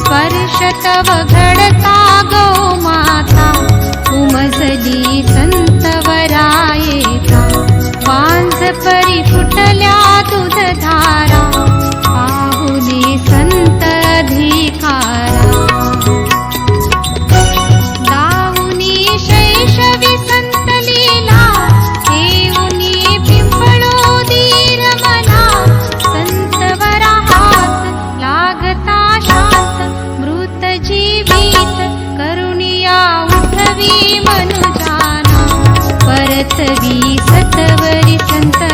स्पर्श तव घडता गौ माता उमसली सन्तवरायेता वांस सन्तवरायेटल्यातु धारा बाहुली अधिकार परतवी सतवरी संत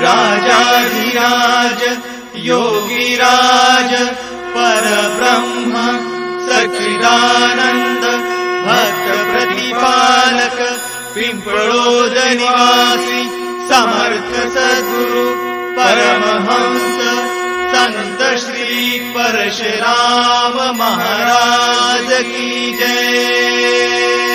राजाधिराज योगिराज परब्रह्म सच्चिदानन्द भक्तप्रतिपालक पिम्पळोदनिवासि समर्थ सद्गुरु परमहंस सन्त श्री परशुराम महाराज की जय।